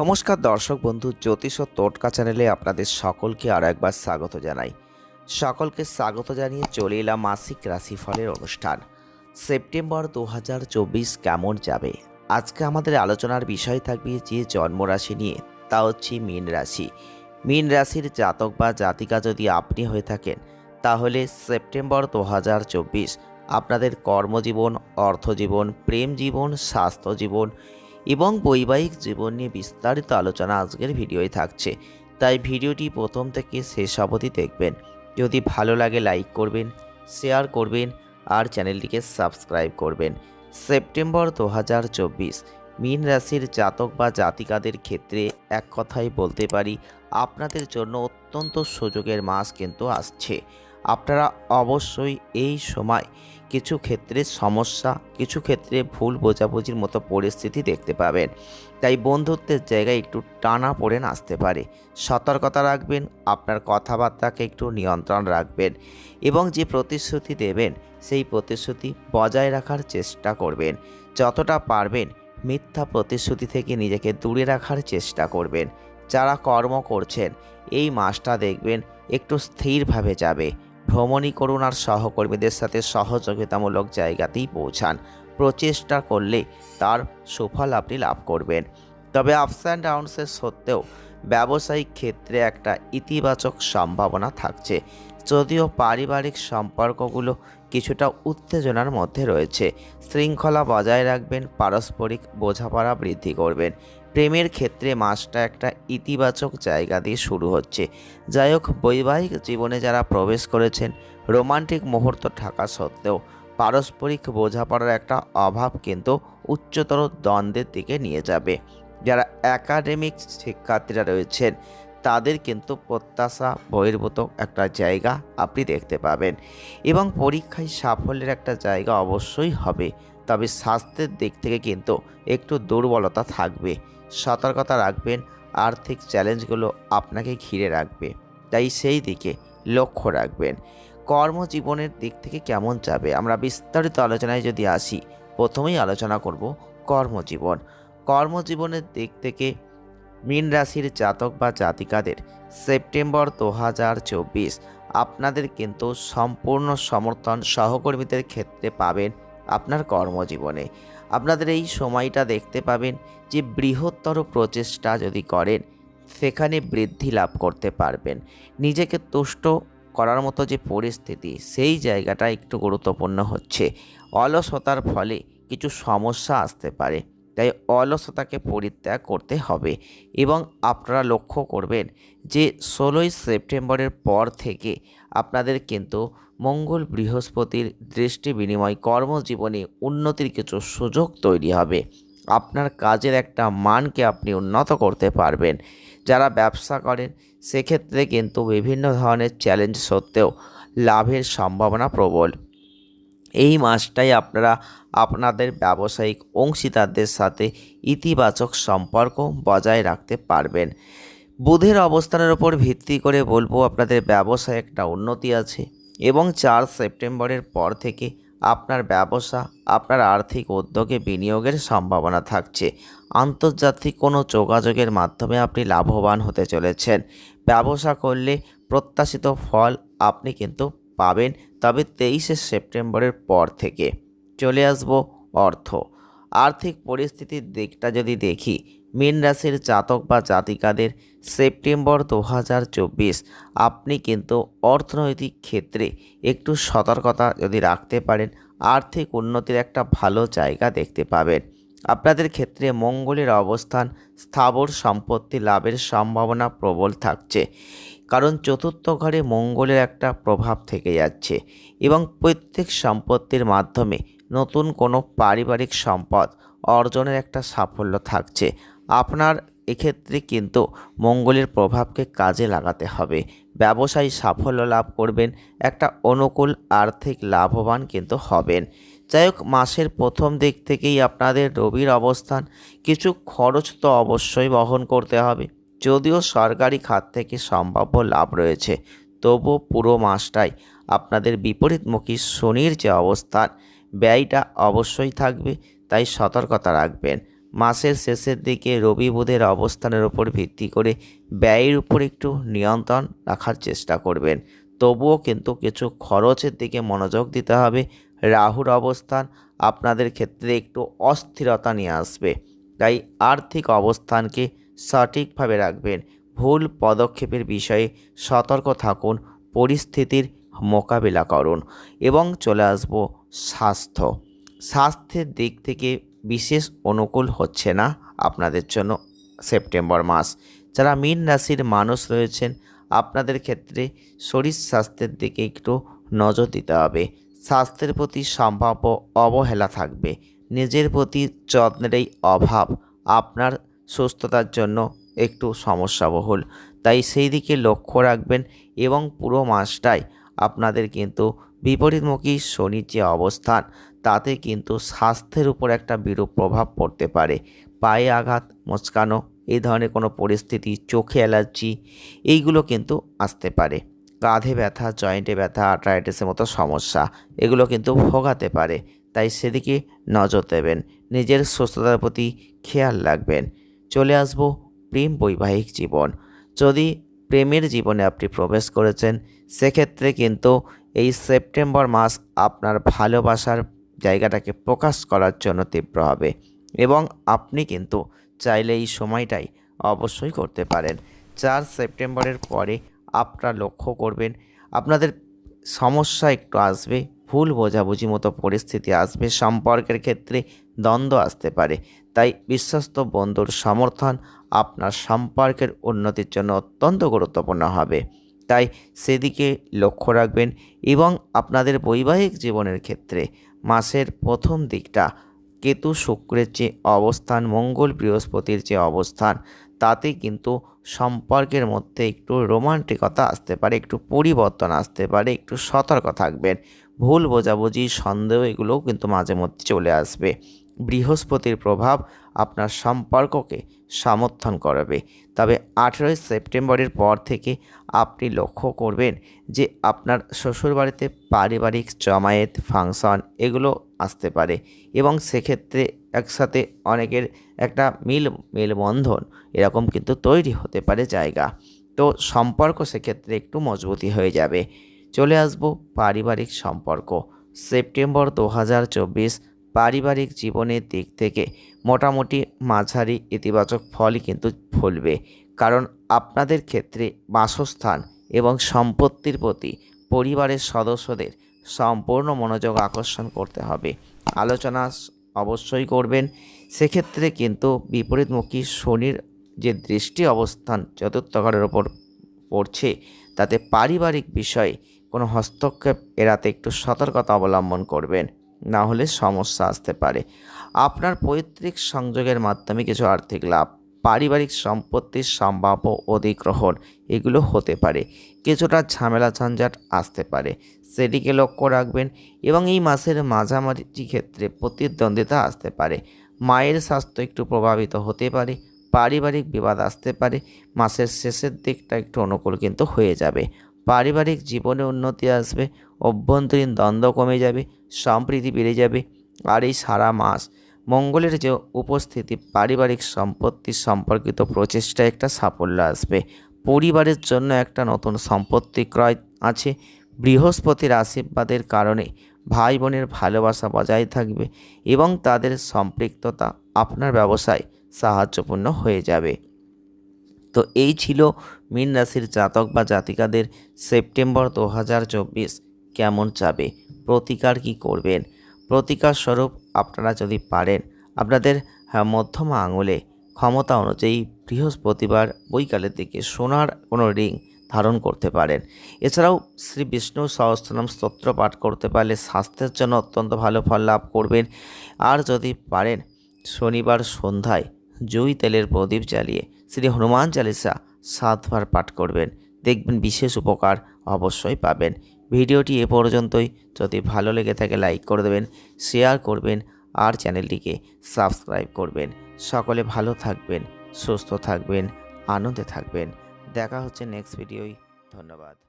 নমস্কার দর্শক বন্ধু, জ্যোতিষ ও টোটকা চ্যানেলে আপনাদের সকলকে আরও একবার স্বাগত জানাই। সকলকে স্বাগত জানিয়ে চলে এলাম মাসিক রাশিফলের অনুষ্ঠান। সেপ্টেম্বর দু হাজার চব্বিশ কেমন যাবে? আজকে আমাদের আলোচনার বিষয় থাকবে যে জন্মরাশি নিয়ে, তা হচ্ছে মীন রাশি। মীন রাশির জাতক বা জাতিকা যদি আপনি হয়ে থাকেন, তাহলে সেপ্টেম্বর দু হাজার চব্বিশ আপনাদের কর্মজীবন, অর্থজীবন, প্রেম জীবন স্বাস্থ্য জীবন এবং বৈবাহিক জীবন নিয়ে বিস্তারিত আলোচনা আজকের ভিডিওয় থাকছে। তাই ভিডিওটি প্রথম থেকে শেষ অবধি দেখবেন। যদি ভালো লাগে লাইক করবেন, শেয়ার করবেন আর চ্যানেলটিকে সাবস্ক্রাইব করবেন। সেপ্টেম্বর দু হাজার চব্বিশ, মীন রাশির জাতক বা জাতিকাদের ক্ষেত্রে এক কথাই বলতে পারি, আপনাদের জন্য অত্যন্ত সুযোগের মাস কিন্তু আসছে। আপনারা অবশ্যই এই সময় কিছু ক্ষেত্রে সমস্যা, কিছু ক্ষেত্রে ভুল বোঝাবুঝির মতো পরিস্থিতি দেখতে পাবেন। তাই বন্ধুত্বের জায়গায় একটু টানা পড়ে আসতে পারে। সতর্কতা রাখবেন, আপনার কথাবার্তাকে একটু নিয়ন্ত্রণ রাখবেন এবং যে প্রতিশ্রুতি দেবেন, সেই প্রতিশ্রুতি বজায় রাখার চেষ্টা করবেন। যতটা পারবেন, মিথ্যা প্রতিশ্রুতি থেকে নিজেকে দূরে রাখার চেষ্টা করবেন। যারা কর্ম করছেন, এই মাসটা দেখবেন একটু স্থিরভাবে যাবে। ভ্রমণই করুন আর সহকর্মীদের সাথে সহযোগিতামূলক জায়গাতেই পৌঁছান। প্রচেষ্টা করলে তার সুফল আপনি লাভ করবেন। তবে আপস অ্যান্ড ডাউনসের সত্ত্বেও ব্যবসায়িক ক্ষেত্রে একটা ইতিবাচক সম্ভাবনা থাকছে। যদিও পারিবারিক সম্পর্কগুলো কিছুটা উত্তেজনার মধ্যে রয়েছে। শৃঙ্খলা বজায় রাখবেন, পারস্পরিক বোঝাপড়া বৃদ্ধি করবেন। প্রেমের ক্ষেত্রে মাসটা একটা ইতিবাচক জায়গা দিয়ে শুরু হচ্ছে। যাই হোক, বৈবাহিক জীবনে যারা প্রবেশ করেছেন, রোমান্টিক মুহূর্ত থাকা সত্ত্বেও পারস্পরিক বোঝাপড়ার একটা অভাব কিন্তু উচ্চতর দ্বন্দ্বের দিকে নিয়ে যাবে। যারা একাডেমিক শিক্ষার্থীরা রয়েছেন, তাদের কিন্তু প্রত্যাশা বহির্ভূত একটা জায়গা আপনি দেখতে পাবেন এবং পরীক্ষায় সাফল্যের একটা জায়গা অবশ্যই হবে। তবে স্বাস্থ্যের দিক থেকে কিন্তু একটু দুর্বলতা থাকবে। সতর্কতা রাখবেন, আর্থিক চ্যালেঞ্জগুলো আপনাকে ঘিরে রাখবে। তাই সেই দিকে লক্ষ্য রাখবেন। কর্মজীবনের দিক থেকে কেমন যাবে? আমরা বিস্তারিত আলোচনায় যদি আসি, প্রথমেই আলোচনা করব কর্মজীবন। কর্মজীবনের দিক থেকে মীন রাশির জাতক বা জাতিকাদের সেপ্টেম্বর দু হাজার চব্বিশ, আপনাদের কিন্তু সম্পূর্ণ সমর্থন সহকর্মীদের ক্ষেত্রে পাবেন। আপনার কর্মজীবনে। আপনাদের এই সময়টা দেখতে পাবেন যে বৃহত্তর প্রচেষ্টা যদি করেন, সেখানে বৃদ্ধি লাভ করতে পারবেন। নিজেকে তুষ্ট করার মতো যে পরিস্থিতি, সেই জায়গাটা একটু গুরুত্বপূর্ণ হচ্ছে। অলসতার ফলে কিছু সমস্যা আসতে পারে, তাই অলসতাকে পরিত্যাগ করতে হবে এবং আপনারা লক্ষ্য করবেন যে, ষোলোই সেপ্টেম্বরের পর থেকে আপনাদের কিন্তু মঙ্গল বৃহস্পতির দৃষ্টি বিনিময় কর্মজীবনে উন্নতির কিছু সুযোগ তৈরি হবে। আপনার কাজের একটা মানকে আপনি উন্নত করতে পারবেন। যারা ব্যবসা করেন, সেক্ষেত্রে কিন্তু বিভিন্ন ধরনের চ্যালেঞ্জ সত্ত্বেও লাভের সম্ভাবনা প্রবল। এই মাসটাই আপনারা আপনাদের ব্যবসায়িক অংশীদারদের সাথে ইতিবাচক সম্পর্ক বজায় রাখতে পারবেন। বুধের অবস্থানের ওপর ভিত্তি করে বলব আপনাদের ব্যবসায় একটা উন্নতি আছে এবং চার সেপ্টেম্বরের পর থেকে আপনার ব্যবসা, আপনার আর্থিক উদ্যোগে বিনিয়োগের সম্ভাবনা থাকছে। আন্তর্জাতিক কোনো যোগাযোগের মাধ্যমে আপনি লাভবান হতে চলেছেন। ব্যবসা করলে প্রত্যাশিত ফল আপনি কিন্তু পাবেন, তবে তেইশে সেপ্টেম্বরের পর থেকে। চলে আসব অর্থ। আর্থিক পরিস্থিতির দিকটা যদি দেখি, মীন রাশির জাতক বা জাতিকাদের সেপ্টেম্বর দু হাজার চব্বিশ, আপনি কিন্তু অর্থনৈতিক ক্ষেত্রে একটু সতর্কতা যদি রাখতে পারেন, আর্থিক উন্নতির একটা ভালো জায়গা দেখতে পাবেন। আপনাদের ক্ষেত্রে মঙ্গলের অবস্থান, স্থাবর সম্পত্তি লাভের সম্ভাবনা প্রবল থাকছে। কারণ চতুর্থ ঘরে মঙ্গলের একটা প্রভাব থেকে যাচ্ছে এবং প্রত্যেক সম্পত্তির মাধ্যমে নতুন কোনো পারিবারিক সম্পদ অর্জনের একটা সাফল্য থাকছে। আপনার এক্ষেত্রে কিন্তু মঙ্গলের প্রভাবকে কাজে লাগাতে হবে। ব্যবসায়ী সাফল্য লাভ করবেন, একটা অনুকূল আর্থিক লাভবান কিন্তু হবেন। যাই হোক মাসের প্রথম দিক থেকেই আপনাদের রবির অবস্থান, কিছু খরচ তো অবশ্যই বহন করতে হবে। যদিও সরকারি খাত থেকে সম্ভাব্য লাভ রয়েছে তবু পুরো মাসটাই আপনাদের বিপরীতমুখী শনির যে অবস্থান ব্যয়টা অবশ্যই থাকবে, তাই সতর্কতা রাখবেন। মাসের শেষের দিকে রবি বুধের অবস্থানের উপর ভিত্তি করে ব্যয়ের উপর একটু নিয়ন্ত্রণ রাখার চেষ্টা করবেন। তবুও কিন্তু কিছু খরচের দিকে মনোযোগ দিতে হবে। রাহুর অবস্থান আপনাদের ক্ষেত্রে একটু অস্থিরতা নিয়ে আসবে, তাই আর্থিক অবস্থানকে সঠিকভাবে রাখবেন। ভুল পদক্ষেপের বিষয়ে সতর্ক থাকুন। পরিস্থিতির মোকাবিলা করুন এবং চলে আসব স্বাস্থ্য। স্বাস্থ্যের দিক থেকে বিশেষ অনুকূল হচ্ছে না আপনাদের জন্য সেপ্টেম্বর মাস। যারা মীন রাশির মানুষ রয়েছেন, আপনাদের ক্ষেত্রে শরীর স্বাস্থ্যের দিকে একটু নজর দিতে হবে। স্বাস্থ্যের প্রতি সম্ভাব্য অবহেলা থাকবে। নিজের প্রতি যত্নের এই অভাব আপনার সুস্থতার জন্য একটু সমস্যাবহুল। তাই সেই দিকে লক্ষ্য রাখবেন এবং পুরো মাসটাই আপনাদের কিন্তু বিপরীতমুখী শনির যে অবস্থান, তাতে কিন্তু স্বাস্থ্যের উপর একটা বিরূপ প্রভাব পড়তে পারে। পায়ে আঘাত মোচকানো এই ধরনের কোনো পরিস্থিতি, চোখে অ্যালার্জি, এইগুলো কিন্তু আসতে পারে। কাঁধে ব্যথা, জয়েন্টে ব্যথা আর্ট্রাইটিসের মতো সমস্যা, এগুলো কিন্তু ভোগাতে পারে। তাই সেদিকে নজর দেবেন, নিজের সুস্থতার প্রতি খেয়াল রাখবেন। চলে আসব প্রেম বৈবাহিক জীবন। যদি প্রেমের জীবনে আপনি প্রবেশ করেছেন, সেক্ষেত্রে কিন্তু এই সেপ্টেম্বর মাস আপনার ভালোবাসার জায়গাটাকে প্রকাশ করার জন্য তীব্র হবে এবং আপনি কিন্তু চাইলে এই সময়টাই অবশ্যই করতে পারেন। চার সেপ্টেম্বরের পরে আপনারা লক্ষ্য করবেন, আপনাদের সমস্যা একটু আসবে, ভুল বোঝাবুঝি মতো পরিস্থিতি আসবে, সম্পর্কের ক্ষেত্রে দ্বন্দ্ব আসতে পারে। তাই বিশ্বস্ত বন্ধুর সমর্থন আপনার সম্পর্কের উন্নতির জন্য অত্যন্ত গুরুত্বপূর্ণ হবে। তাই সেদিকে লক্ষ্য রাখবেন এবং আপনাদের বৈবাহিক জীবনের ক্ষেত্রে মাসের প্রথম দিকটা কেতু শুক্রের যে অবস্থান, মঙ্গল বৃহস্পতির যে অবস্থান, তাতে কিন্তু সম্পর্কের মধ্যে একটু রোমান্টিকতা আসতে পারে, একটু পরিবর্তন আসতে পারে, একটু সতর্ক থাকবেন। ভুল বোঝাবুঝি, সন্দেহ এগুলোও কিন্তু মাঝে মধ্যে চলে আসবে। বৃহস্পতির প্রভাব আপনার সম্পর্ককে সমর্থন করবে। তবে আঠেরোই সেপ্টেম্বরের পর থেকে আপনি লক্ষ্য করবেন যে আপনার শ্বশুরবাড়িতে পারিবারিক জমায়েত, ফাংশন এগুলো আসতে পারে এবং সেক্ষেত্রে একসাথে অনেকের একটা মিল, মেলবন্ধন এরকম কিন্তু তৈরি হতে পারে জায়গা। তো সম্পর্ক সেক্ষেত্রে একটু মজবুতি হয়ে যাবে। চলে আসব পারিবারিক সম্পর্ক। সেপ্টেম্বর দু হাজার চব্বিশ পারিবারিক জীবনের দিক থেকে মোটামুটি মাঝারি ইতিবাচক ফলই কিন্তু ফলবে। কারণ আপনাদের ক্ষেত্রে বাসস্থান এবং সম্পত্তির প্রতি পরিবারের সদস্যদের সম্পূর্ণ মনোযোগ আকর্ষণ করতে হবে। আলোচনা অবশ্যই করবেন। সেক্ষেত্রে কিন্তু বিপরীতমুখী শনির যে দৃষ্টি অবস্থান চতুর্থ ঘরের ওপর পড়ছে, তাতে পারিবারিক বিষয়ে কোনো হস্তক্ষেপ এড়াতে একটু সতর্কতা অবলম্বন করবেন। না হলে সমস্যা আসতে পারে। আপনার পৈতৃক সংযোগের মাধ্যমে কিছু আর্থিক লাভ, পারিবারিক সম্পত্তির সম্ভাব্য অধিগ্রহণ, এগুলো হতে পারে। কিছুটা ঝামেলা ঝঞ্ঝাট আসতে পারে। সেদিকে লক্ষ্য রাখবেন এবং এই মাসের মাঝামাঝি ক্ষেত্রে প্রতিদ্বন্দ্বিতা আসতে পারে। মায়ের স্বাস্থ্য একটু প্রভাবিত হতে পারে, পারিবারিক বিবাদ আসতে পারে, মাসের শেষের দিকটা একটু অনুকূল কিন্তু হয়ে যাবে। পারিবারিক জীবনে উন্নতি আসবে, অভ্যন্তরীণ দ্বন্দ্ব কমে যাবে, সম্প্রীতি বেড়ে যাবে। আর এই সারা মাস মঙ্গলের যে উপস্থিতি, পারিবারিক সম্পত্তি সম্পর্কিত প্রচেষ্টায় একটা সাফল্য আসবে। পরিবারের জন্য একটা নতুন সম্পত্তি ক্রয় আছে। বৃহস্পতির আশীর্বাদের কারণে ভাই বোনের ভালোবাসা বজায় থাকবে এবং তাদের সম্পৃক্ততা আপনার ব্যবসায় সাহায্যপূর্ণ হয়ে যাবে। তো এই ছিল মীন রাশির জাতক বা জাতিকাদের সেপ্টেম্বর দু হাজার চব্বিশ কেমন যাবে? প্রতিকার কি করবেন? প্রতিকার স্বরূপ আপনারা যদি পারেন আপনাদের হ্যাঁ, মধ্যমা আঙুলে ক্ষমতা অনুযায়ী বৃহস্পতিবার বৈকালের দিকে সোনার কোনো রিং ধারণ করতে পারেন। এছাড়াও শ্রী বিষ্ণু সহস্রনাম স্তোত্র পাঠ করতে পারলে স্বাস্থ্যের জন্য অত্যন্ত ভালো ফল লাভ করবেন। আর যদি পারেন শনিবার সন্ধ্যায় জুই তেলের প্রদীপ জ্বালিয়ে শ্রী হনুমান চালিসা সাতবার পাঠ করবেন। দেখবেন বিশেষ উপকার অবশ্যই পাবেন। ভিডিওটি এ পর্যন্তই। যদি ভালো লেগে থাকে লাইক করে দেবেন, শেয়ার করবেন আর চ্যানেলটিকে সাবস্ক্রাইব করবেন। সকলে ভালো থাকবেন, সুস্থ থাকবেন, আনন্দে থাকবেন। দেখা হচ্ছে নেক্সট ভিডিওই ধন্যবাদ।